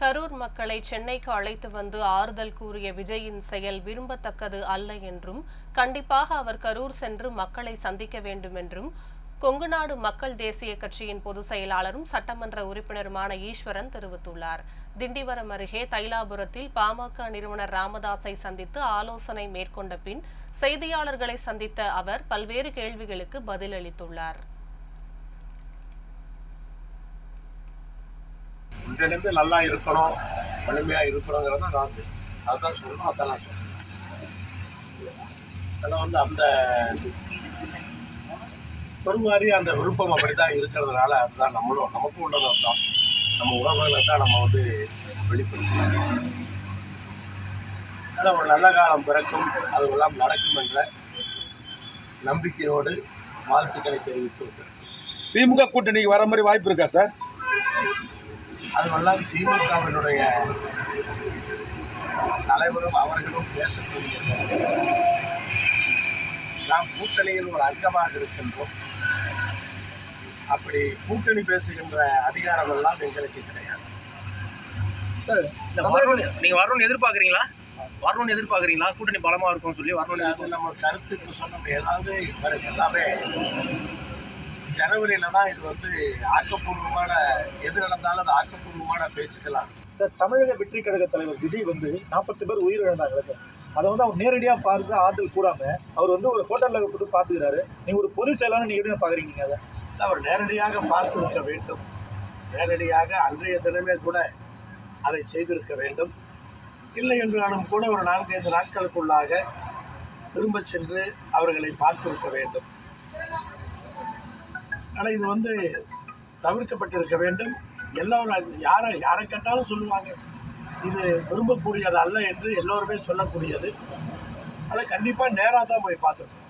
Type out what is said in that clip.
கரூர் மக்களை சென்னைக்கு அழைத்து வந்து ஆறுதல் கூறிய விஜயின் செயல் விரும்பத்தக்கது அல்ல என்றும் கண்டிப்பாக அவர் கரூர் சென்று மக்களை சந்திக்க வேண்டும் என்றும் கொங்குநாடு மக்கள் தேசிய கட்சியின் பொதுச் செயலாளரும் சட்டமன்ற உறுப்பினருமான ஈஸ்வரன் தெரிவித்துள்ளார். திண்டிவரம் அருகே தைலாபுரத்தில் பாமக நிறுவனர் ராமதாஸை சந்தித்து ஆலோசனை மேற்கொண்ட பின் செய்தியாளர்களை சந்தித்த அவர் பல்வேறு கேள்விகளுக்கு பதிலளித்துள்ளார். இன்றையிலேருந்து நல்லா இருக்கணும் வலிமையாக இருக்கணுங்கிறத நான் வந்து அதுதான் சொல்லணும் அதான் நான் அதெல்லாம் வந்து அந்த ஒரு மாதிரி அந்த விருப்பம் அப்படிதான் இருக்கிறதுனால அதுதான் நம்மளும் நமக்கும் உள்ளது அதுதான். நம்ம உறவுகளை தான் நம்ம வந்து வெளிப்படுத்தணும். அதனால் ஒரு நல்ல காலம் பிறக்கும் அதுவெல்லாம் நடக்கும் என்ற நம்பிக்கையோடு வாழ்த்துக்களை தெரிவித்து திமுக கூட்டணிக்கு வர மாதிரி வாய்ப்பு இருக்கா சார்? அதுவெல்லாம் திமுகவினுடைய தலைவரும் அவர்களும் பேசக்கூடிய நாம் கூட்டணியில் ஒரு அங்கமாக இருக்கின்றோம். அப்படி கூட்டணி பேசுகின்ற அதிகாரம் எல்லாம் எங்களுக்கு கிடையாது. சார் நீங்க வரணும்னு எதிர்பார்க்குறீங்களா? வரணும்னு எதிர்பார்க்குறீங்களா? கூட்டணி பலமா இருக்கும்னு சொல்லி வரணும்னு நம்ம கருத்துக்கு சொன்ன ஏதாவது எல்லாமே ஜனவரியில தான் இது வந்து ஆக்கப்பூர்வமான எது நடந்தாலும் அது ஆக்கப்பூர்வமான பேச்சுக்களாக இருக்கும். சார் தமிழக வெற்றி கழக தலைவர் விஜய் வந்து நாற்பத்தி பேர் உயிரிழந்தாங்களே சார். அதை வந்து அவர் நேரடியாக பார்த்து ஆறுதல் கூடாம அவர் வந்து ஒரு ஹோட்டலில் போட்டு பார்த்துக்கிறாரு. நீங்கள் ஒரு பொது செயலாளர் நீங்கள் எப்படி பார்க்குறீங்க அதை? அவர் நேரடியாக பார்த்திருக்க வேண்டும். நேரடியாக அன்றைய தினமே கூட அதை செய்திருக்க வேண்டும். இல்லை என்றாலும் கூட ஒரு நான்கைந்து நாட்களுக்குள்ளாக திரும்பச் சென்று அவர்களை பார்த்திருக்க வேண்டும். ஆனால் இது வந்து தவிர்க்கப்பட்டிருக்க வேண்டும். எல்லோரும் யாரை யாரை கேட்டாலும் சொல்லுவாங்க. இது விரும்பக்கூடியது அல்ல என்று எல்லோருமே சொல்லக்கூடியது. அதை கண்டிப்பாக நேராக தான் போய் பார்த்துருக்கோம்